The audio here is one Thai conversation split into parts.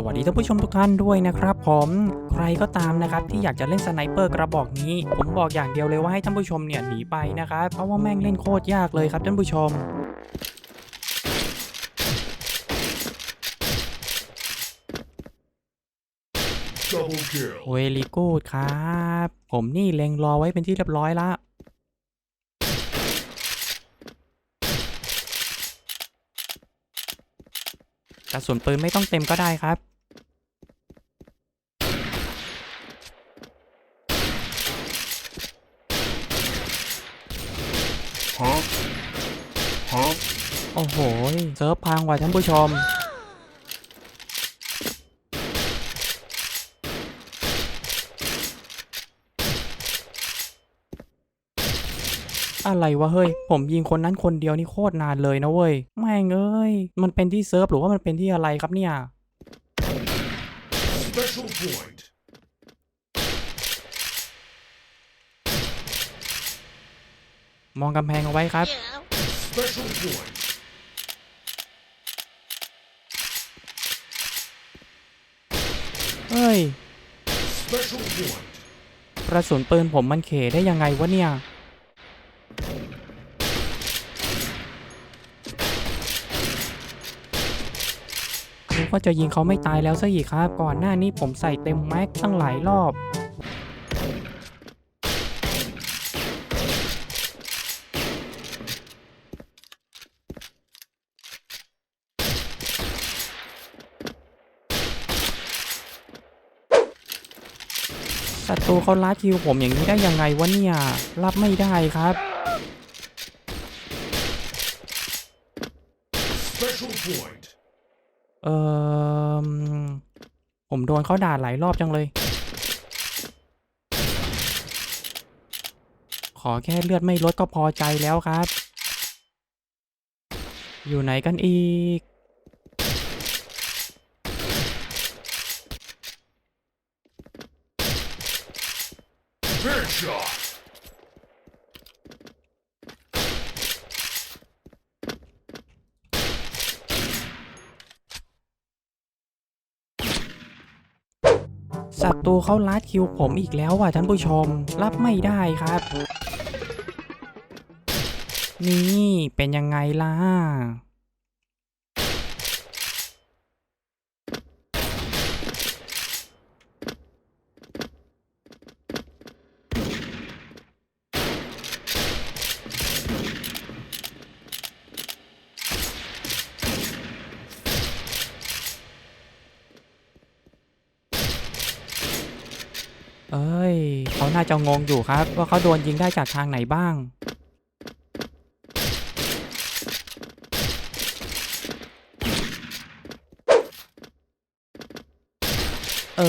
สวัสดีท่านผู้ชมทุกท่านด้วยนะครับผมใครก็ตามนะครับที่อยากจะเล่นสไนเปอร์กระบอกนี้ ผมบอกอย่างเดียวเลยว่าให้ท่านผู้ชมเนี่ยหนีไปนะครับเพราะว่าแม่งเล่นโคตรยากเลยครับท่านผู้ชม Double kill. เวลีกูดครับ ผมนี่เล็งรอไว้เป็นที่เรียบร้อยละ ระสุนปืนไม่ต้องเต็มก็ได้ครับ Huh? Huh? โอ้โห เซิร์ฟพังว่ะท่านผู้ชม อะไรวะเฮ้ย ผมยิงคนนั้นคนเดียวนี่โคตรนานเลยนะเว้ย แม่งเอ้ย มันเป็นที่เซิร์ฟหรือว่ามันเป็นที่อะไรครับเนี่ย Special point. มองกำแพงเอาไว้ครับ Special point. เฮ้ย Special point. กระสุนปืนผมมันเขได้ยังไงวะเนี่ย ว่าจะยิงเขาไม่ตายแล้วซะอีกครับ ก่อนหน้านี้ผมใส่เต็มแม็กตั้งหลายรอบศัตรูเขาลัดคิวผมอย่างนี้ได้ยังไงวะเนี่ย รับไม่ได้ครับ Special point. เออผมโดนเขาด่าหลายรอบจังเลย ขอแค่เลือดไม่ลดก็พอใจแล้วครับ อยู่ไหนกันอีก Headshot. ศัตรูเขาลัดคิวผมอีกแล้วว่ะท่านผู้ชม รับไม่ได้ครับ นี่เป็นยังไงล่ะ เอ้ย เขา น่าจะงงอยู่ครับ ว่าเขาโดนยิงได้จากทางไหนบ้าง เอ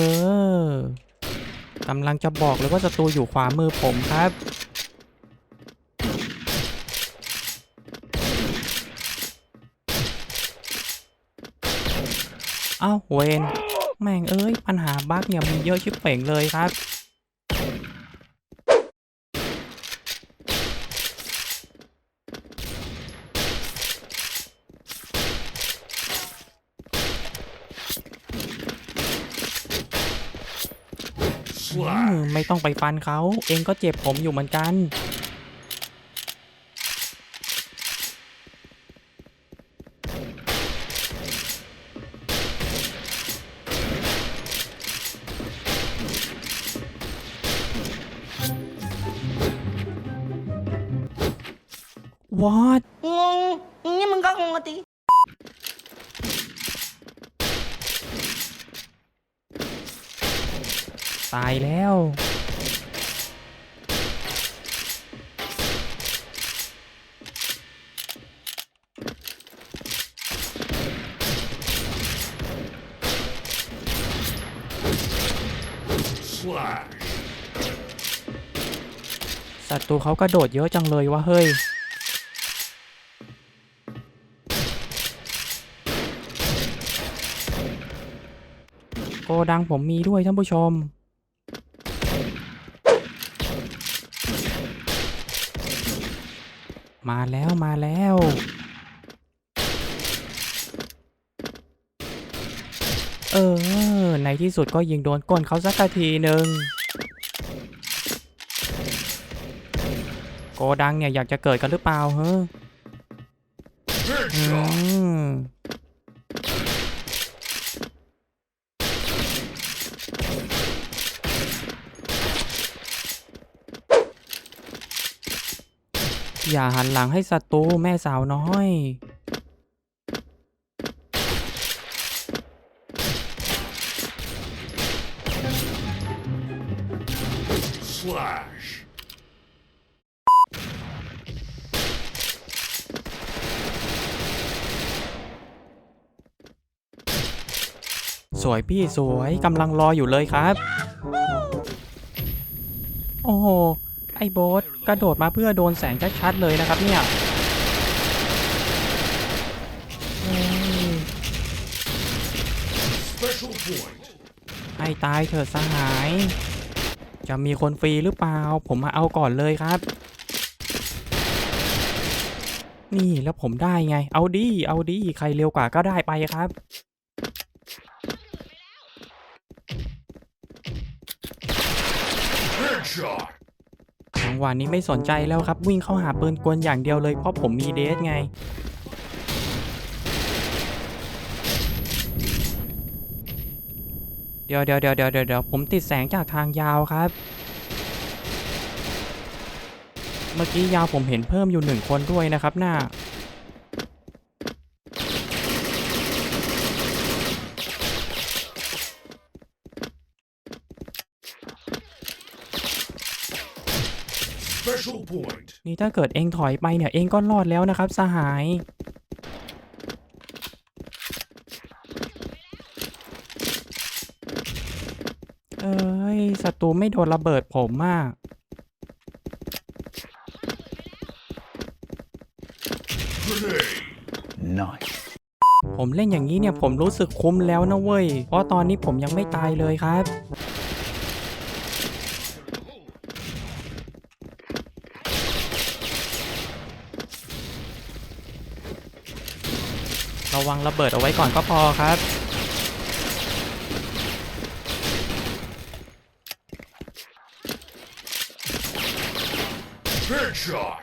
อกำลังจะบอกเลยว่าศัตรูอยู่ขวามือผมครับเอ้าเวนแม่งเอ้ย ปัญหาบั๊กเนี่ยมีเยอะชิบเป่งเลยครับ ไม่ต้องไปฟันเขา เองก็เจ็บผมอยู่เหมือนกัน What งงนี่มึงก็งงกันดิ ตายแล้ว Slash. ศัตรูเขากระโดดเยอะจังเลยวะเฮ้ย โกดังผมมีด้วยท่านผู้ชม มาแล้วมาแล้ว เออ ในที่สุดก็ยิงโดนก้นเขาสักทีหนึ่งโกดังเนี่ย อยากจะเกิดกันหรือเปล่าเฮ้อ อย่าหันหลังให้ศัตรูแม่สาวน้อย Slash. สวยพี่สวยกำลังรออยู่เลยครับ โอ้โห ไอ้โบสกระโดดมาเพื่อโดนแสงชัดๆเลยนะครับเนี่ยเฮ้ย Special point. ให้ตายเถิดสหาย จะมีคนฟรีหรือเปล่า ผมมาเอาก่อนเลยครับ นี่แล้วผมได้ไง เอาดี เอาดี ใครเร็วกว่าก็ได้ไปครับ Headshot. จังหวะนี้ไม่สนใจแล้วครับ วิ่งเข้าหาปืนกลอย่างเดียวเลยเพราะผมมีเดสไงเดี๋ยวเดี๋ยวเดี๋ยวเดี๋ยวเดี๋ยวเดี๋ยวผมติดแสงจากทางยาวครับ เมื่อกี้ยาวผมเห็นเพิ่มอยู่หนึ่งคนด้วยนะครับหน้า Special point. นี่ถ้าเกิดเองถอยไปเนี่ยเองก็รอดแล้วนะครับ สหาย เอ้ยศัตรูไม่โดนระเบิดผมมาก Grenade. Nice. ผมเล่นอย่างนี้เนี่ยผมรู้สึกคุ้มแล้วนะเว้ย เพราะตอนนี้ผมยังไม่ตายเลยครับ ระวังระเบิดเอาไว้ก่อนก็พอครับ Headshot.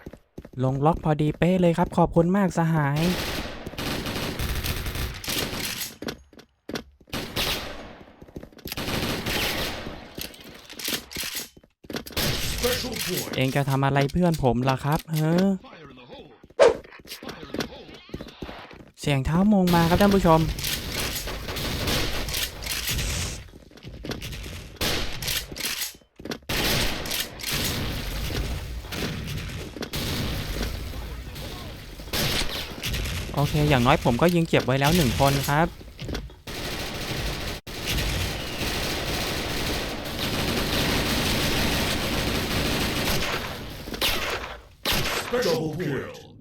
ลงล็อกพอดีเป๊ะเลยครับ ขอบคุณมากสหาย Special point. เองจะทำอะไรเพื่อนผมล่ะครับเฮ้อเสียงเท้ามงมาครับท่านผู้ชม โอเค อย่างน้อยผมก็ยิงเจ็บไว้แล้วหนึ่งคนครับ Special kill.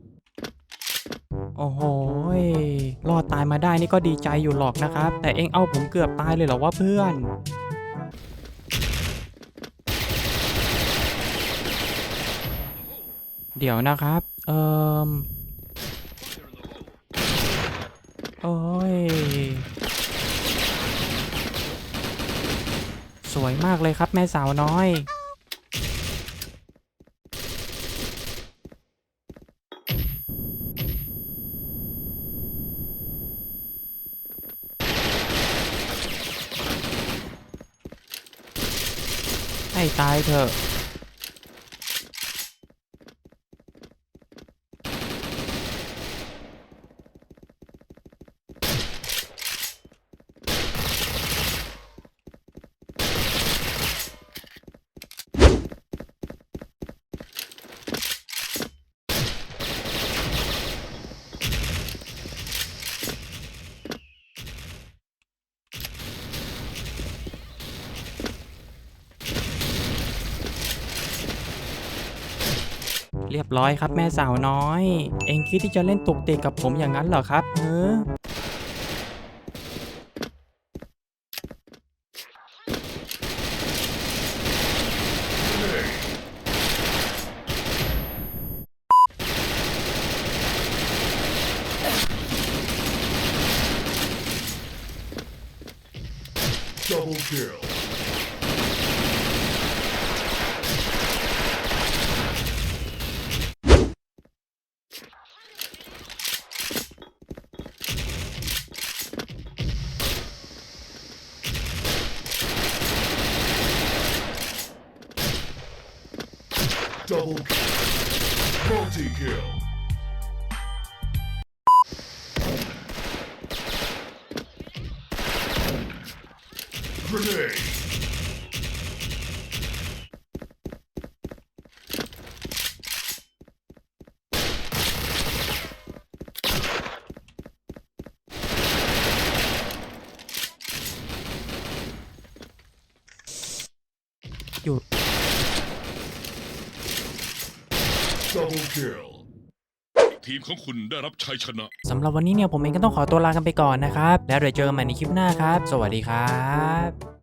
โอ้โหยรอดตายมาได้นี่ก็ดีใจอยู่หรอกนะครับ แต่เองเอาผมเกือบตายเลยเหรอว่าเพื่อนเดี๋ยวนะครับ เอ่มโอ้ย สวยมากเลยครับแม่สาวน้อย ให้ตายเถอะ ยบร้อยครับแม่สาวน้อย เองคิดที่จะเล่นตุกติกกับผมอย่างนั้นเหรอครับเออ Double kill. 'Double kill. Multi-kill. Grenade. หยุด Double kill. ทีมของคุณได้รับชัยชนะ สำหรับวันนี้เนี่ยผมเองก็ต้องขอตัวลากันไปก่อนนะครับ แล้วเดี๋ยวเจอกันใหม่ในคลิปหน้าครับ สวัสดีครับ